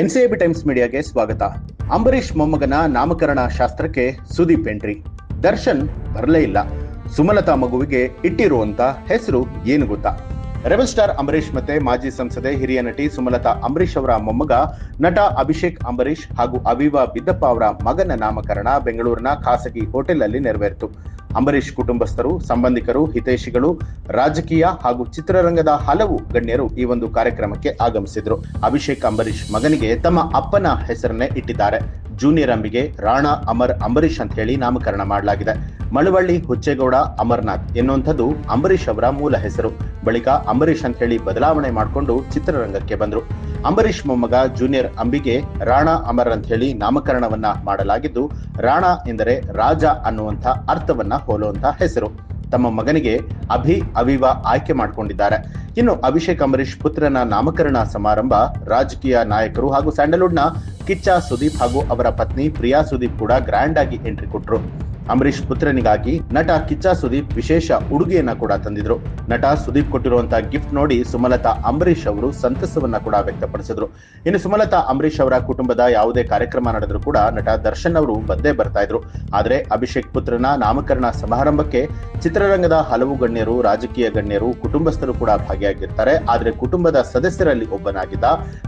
ಎನ್ಸಿಎಬಿ times ಮೀಡಿಯಾಗೆ ಸ್ವಾಗತ. ಅಂಬರೀಷ್ ಮೊಮ್ಮಗನ ನಾಮಕರಣ ಶಾಸ್ತ್ರಕ್ಕೆ ಸುದೀಪ್ ಎಂಟ್ರಿ. ದರ್ಶನ್ ಬರಲೇ ಇಲ್ಲ. ಸುಮಲತಾ ಮಗುವಿಗೆ ಇಟ್ಟಿರುವಂತ ಹೆಸರು ಏನು ಗೊತ್ತಾ? ರೆಬಲ್ ಸ್ಟಾರ್ ಅಂಬರೀಷ್ ಮತ್ತೆ ಮಾಜಿ ಸಂಸದೆ ಹಿರಿಯ ನಟಿ ಸುಮಲತಾ ಅಂಬರೀಷ್ ಅವರ ಮೊಮ್ಮಗ ನಟ ಅಭಿಷೇಕ್ ಅಂಬರೀಷ್ ಹಾಗೂ ಅವಿವಾ ಬಿದ್ದಪ್ಪ ಅವರ ಮಗನ ನಾಮಕರಣ ಬೆಂಗಳೂರಿನ ಖಾಸಗಿ ಹೋಟೆಲ್ ಅಲ್ಲಿ ನೆರವೇರಿತು. ಅಂಬರೀಷ್ ಕುಟುಂಬಸ್ಥರು, ಸಂಬಂಧಿಕರು, ಹಿತೈಷಿಗಳು, ರಾಜಕೀಯ ಹಾಗೂ ಚಿತ್ರರಂಗದ ಹಲವು ಗಣ್ಯರು ಈ ಒಂದು ಕಾರ್ಯಕ್ರಮಕ್ಕೆ ಆಗಮಿಸಿದ್ರು. ಅಭಿಷೇಕ್ ಅಂಬರೀಷ್ ಮಗನಿಗೆ ತಮ್ಮ ಅಪ್ಪನ ಹೆಸರನ್ನೇ ಇಟ್ಟಿದ್ದಾರೆ. ಜೂನಿಯರ್ ಅಂಬಿಗೆ ರಾಣಾ ಅಮರ್ ಅಂಬರೀಷ್ ಅಂತ ಹೇಳಿ ನಾಮಕರಣ ಮಾಡಲಾಗಿದೆ. ಮಳವಳ್ಳಿ ಹುಚ್ಚೇಗೌಡ ಅಮರ್ನಾಥ್ ಎನ್ನುವಂಥದ್ದು ಅಂಬರೀಷ್ ಅವರ ಮೂಲ ಹೆಸರು. ಬಳಿಕ ಅಂಬರೀಷ್ ಅಂತ ಹೇಳಿ ಬದಲಾವಣೆ ಮಾಡಿಕೊಂಡು ಚಿತ್ರರಂಗಕ್ಕೆ ಬಂದರು. ಅಂಬರೀಷ್ ಮೊಮ್ಮಗ ಜೂನಿಯರ್ ಅಂಬಿಗೆ ರಾಣಾ ಅಮರ್ ಅಂತ ಹೇಳಿ ನಾಮಕರಣವನ್ನ ಮಾಡಲಾಗಿದ್ದು, ರಾಣಾ ಎಂದರೆ ರಾಜ ಅನ್ನುವಂಥ ಅರ್ಥವನ್ನ ಹೋಲುವಂತ ಹೆಸರು. ತಮ್ಮ ಮಗನಿಗೆ ಅಭಿ, ಅವಿವ ಆಯ್ಕೆ ಮಾಡಿಕೊಂಡಿದ್ದಾರೆ. ಇನ್ನು ಅಭಿಷೇಕ್ ಅಂಬರೀಷ್ ಪುತ್ರನ ನಾಮಕರಣ ಸಮಾರಂಭ ರಾಜಕೀಯ ನಾಯಕರು ಹಾಗೂ ಸ್ಯಾಂಡಲ್ವುಡ್ನ ಕಿಚ್ಚ ಸುದೀಪ್ ಹಾಗೂ ಅವರ ಪತ್ನಿ ಪ್ರಿಯಾ ಸುದೀಪ್ ಕೂಡ ಗ್ರ್ಯಾಂಡ್ ಆಗಿ ಎಂಟ್ರಿ ಕೊಟ್ರು. ಅಂಬರೀಷ್ ಪುತ್ರನಿಗಾಗಿ ನಟ ಕಿಚ್ಚ ಸುದೀಪ್ ವಿಶೇಷ ಉಡುಗೆಯನ್ನ ಕೂಡ ತಂದಿದ್ರು. ನಟ ಸುದೀಪ್ ಕೊಟ್ಟಿರುವಂತಹ ಗಿಫ್ಟ್ ನೋಡಿ ಸುಮಲತಾ ಅಂಬರೀಷ್ ಅವರು ಸಂತಸವನ್ನ ಕೂಡ ವ್ಯಕ್ತಪಡಿಸಿದ್ರು. ಇನ್ನು ಸುಮಲತಾ ಅಂಬರೀಷ್ ಅವರ ಕುಟುಂಬದ ಯಾವುದೇ ಕಾರ್ಯಕ್ರಮ ನಡೆದರೂ ಕೂಡ ನಟ ದರ್ಶನ್ ಅವರು ಬಂದೇ ಬರ್ತಾ ಇದ್ರು. ಆದ್ರೆ ಅಭಿಷೇಕ್ ಪುತ್ರನ ನಾಮಕರಣ ಸಮಾರಂಭಕ್ಕೆ ಚಿತ್ರರಂಗದ ಹಲವು ಗಣ್ಯರು, ರಾಜಕೀಯ ಗಣ್ಯರು, ಕುಟುಂಬಸ್ಥರು ಕೂಡ ಭಾಗಿಯಾಗಿರ್ತಾರೆ. ಆದರೆ ಕುಟುಂಬದ ಸದಸ್ಯರಲ್ಲಿ ಒಬ್ಬನಾಗಿದ್ದ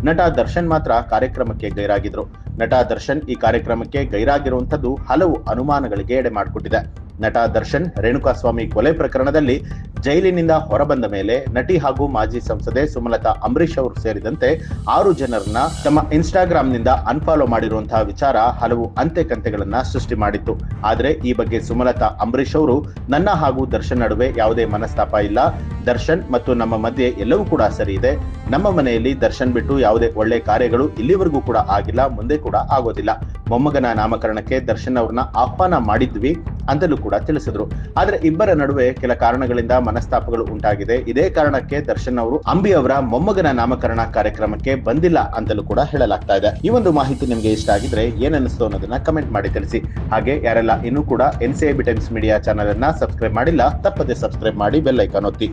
ನಟ ದರ್ಶನ್ ಮಾತ್ರ ಕಾರ್ಯಕ್ರಮಕ್ಕೆ ಗೈರಾಗಿದ್ರು. ನಟ ದರ್ಶನ್ ಈ ಕಾರ್ಯಕ್ರಮಕ್ಕೆ ಗೈರಾಗಿರುವಂತದ್ದು ಹಲವು ಅನುಮಾನಗಳಿಗೆ ಎಡೆ ಮಾಡಿಕೊಟ್ಟಿದೆ. ನಟ ದರ್ಶನ್, ರೇಣುಕಾಸ್ವಾಮಿ ಕೊಲೆ ಪ್ರಕರಣದಲ್ಲಿ ಜೈಲಿನಿಂದ ಹೊರಬಂದ ಮೇಲೆ ನಟಿ ಹಾಗೂ ಮಾಜಿ ಸಂಸದೆ ಸುಮಲತಾ ಅಂಬರೀಶ್ ಅವರು ಸೇರಿದಂತೆ ಆರು ಜನರನ್ನ ತಮ್ಮ ಇನ್ಸ್ಟಾಗ್ರಾಮ್ನಿಂದ ಅನ್ಫಾಲೋ ಮಾಡಿರುವಂತಹ ವಿಚಾರ ಹಲವು ಅಂತೆ ಕಂತೆಗಳನ್ನ ಸೃಷ್ಟಿ ಮಾಡಿತ್ತು. ಆದರೆ ಈ ಬಗ್ಗೆ ಸುಮಲತಾ ಅಂಬರೀಶ್ ಅವರು ನನ್ನ ಹಾಗೂ ದರ್ಶನ್ ನಡುವೆ ಯಾವುದೇ ಮನಸ್ತಾಪ ಇಲ್ಲ. ದರ್ಶನ್ ಮತ್ತು ನಮ್ಮ ಮಧ್ಯೆ ಎಲ್ಲವೂ ಕೂಡ ಸರಿ ಇದೆ. ನಮ್ಮ ಮನೆಯಲ್ಲಿ ದರ್ಶನ್ ಬಿಟ್ಟು ಯಾವುದೇ ಒಳ್ಳೆ ಕಾರ್ಯಗಳು ಇಲ್ಲಿವರೆಗೂ ಕೂಡ ಆಗಿಲ್ಲ, ಮುಂದೆ ಕೂಡ ಆಗೋದಿಲ್ಲ. ಮೊಮ್ಮಗನ ನಾಮಕರಣಕ್ಕೆ ದರ್ಶನ್ ಅವ್ರನ್ನ ಆಹ್ವಾನ ಮಾಡಿದ್ವಿ ಅಂತಲೂ ಕೂಡ ತಿಳಿಸಿದ್ರು. ಆದ್ರೆ ಇಬ್ಬರ ನಡುವೆ ಕೆಲ ಕಾರಣಗಳಿಂದ ಮನಸ್ತಾಪಗಳು ಉಂಟಾಗಿದೆ. ಇದೇ ಕಾರಣಕ್ಕೆ ದರ್ಶನ್ ಅವರು ಅಂಬಿ ಅವರ ಮೊಮ್ಮಗನ ನಾಮಕರಣ ಕಾರ್ಯಕ್ರಮಕ್ಕೆ ಬಂದಿಲ್ಲ ಅಂತಲೂ ಕೂಡ ಹೇಳಲಾಗ್ತಾ ಇದೆ. ಈ ಒಂದು ಮಾಹಿತಿ ನಿಮ್ಗೆ ಇಷ್ಟ ಆಗಿದ್ರೆ ಏನನ್ನಿಸ್ತು ಅನ್ನೋದನ್ನ ಕಮೆಂಟ್ ಮಾಡಿ ತಿಳಿಸಿ. ಹಾಗೆ ಯಾರೆಲ್ಲ ಇನ್ನೂ ಕೂಡ N C B times media channel ಅನ್ನ ಸಬ್ಸ್ಕ್ರೈಬ್ ಮಾಡಿಲ್ಲ, ತಪ್ಪದೆ ಸಬ್ಸ್ಕ್ರೈಬ್ ಮಾಡಿ ಬೆಲ್ ಐಕಾನ್ ಒತ್ತಿ.